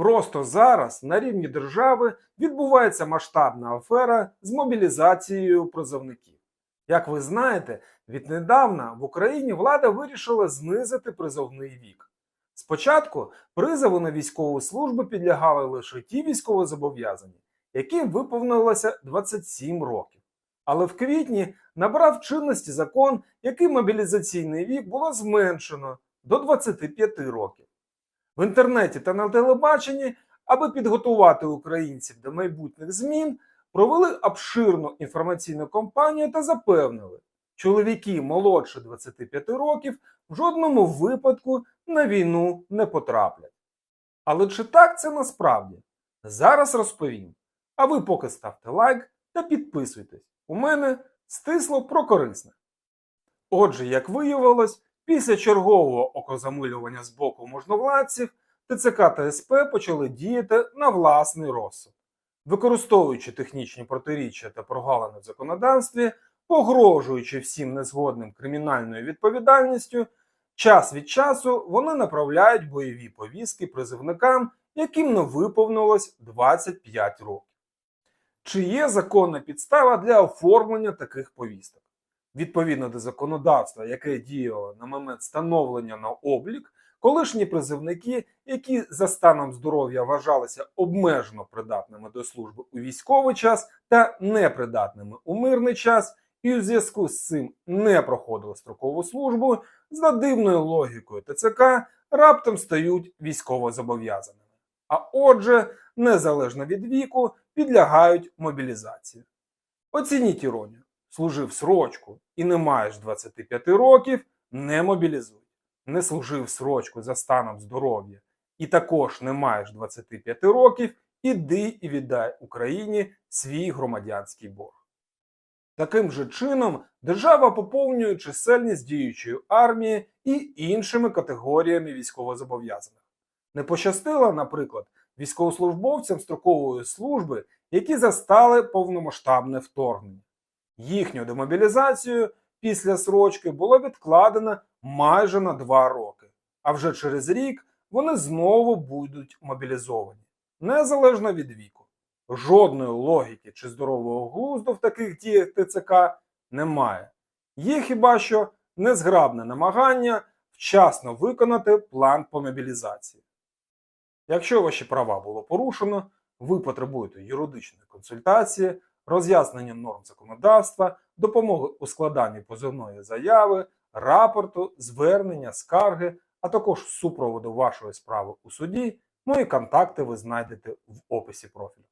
Просто зараз на рівні держави відбувається масштабна афера з мобілізацією призовників. Як ви знаєте, віднедавна в Україні влада вирішила знизити призовний вік. Спочатку призову на військову службу підлягали лише ті військовозобов'язані, яким виповнилося 27 років. Але в квітні набрав чинності закон, який мобілізаційний вік було зменшено до 25 років. В інтернеті та на телебаченні, аби підготувати українців до майбутніх змін, провели обширну інформаційну кампанію та запевнили, чоловіки молодше 25 років в жодному випадку на війну не потраплять. Але чи так це насправді? Зараз розповім. А ви поки ставте лайк та підписуйтесь. У мене стисло про корисне. Отже, як виявилось, після чергового окозамилювання з боку можновладців ТЦК та СП почали діяти на власний розсуд, використовуючи технічні протиріччя та прогалини в законодавстві, погрожуючи всім незгодним кримінальною відповідальністю, час від часу вони направляють бойові повістки призивникам, яким не виповнилось 25 років. Чи є законна підстава для оформлення таких повісток? Відповідно до законодавства, яке діяло на момент встановлення на облік, колишні призивники, які за станом здоров'я вважалися обмежено придатними до служби у військовий час та непридатними у мирний час, і у зв'язку з цим не проходили строкову службу, за дивною логікою ТЦК раптом стають військовозобов'язаними. А отже, незалежно від віку, підлягають мобілізації. Оцініть іронію. Служив срочку і не маєш 25 років, не мобілізуй. Не служив срочку за станом здоров'я і також не маєш 25 років, іди і віддай Україні свій громадянський борг. Таким же чином держава поповнює чисельність діючої армії і іншими категоріями військовозобов'язаних. Не пощастило, наприклад, військовослужбовцям строкової служби, які застали повномасштабне вторгнення. Їхню демобілізацію після срочки було відкладено майже на два роки, а вже через рік вони знову будуть мобілізовані, незалежно від віку. Жодної логіки чи здорового глузду в таких діях ТЦК немає. Є хіба що незграбне намагання вчасно виконати план по мобілізації. Якщо ваші права було порушено, ви потребуєте юридичної консультації, роз'яснення норм законодавства, допомоги у складанні позовної заяви, рапорту, звернення, скарги, а також супроводу вашої справи у суді, мої контакти ви знайдете в описі профілю.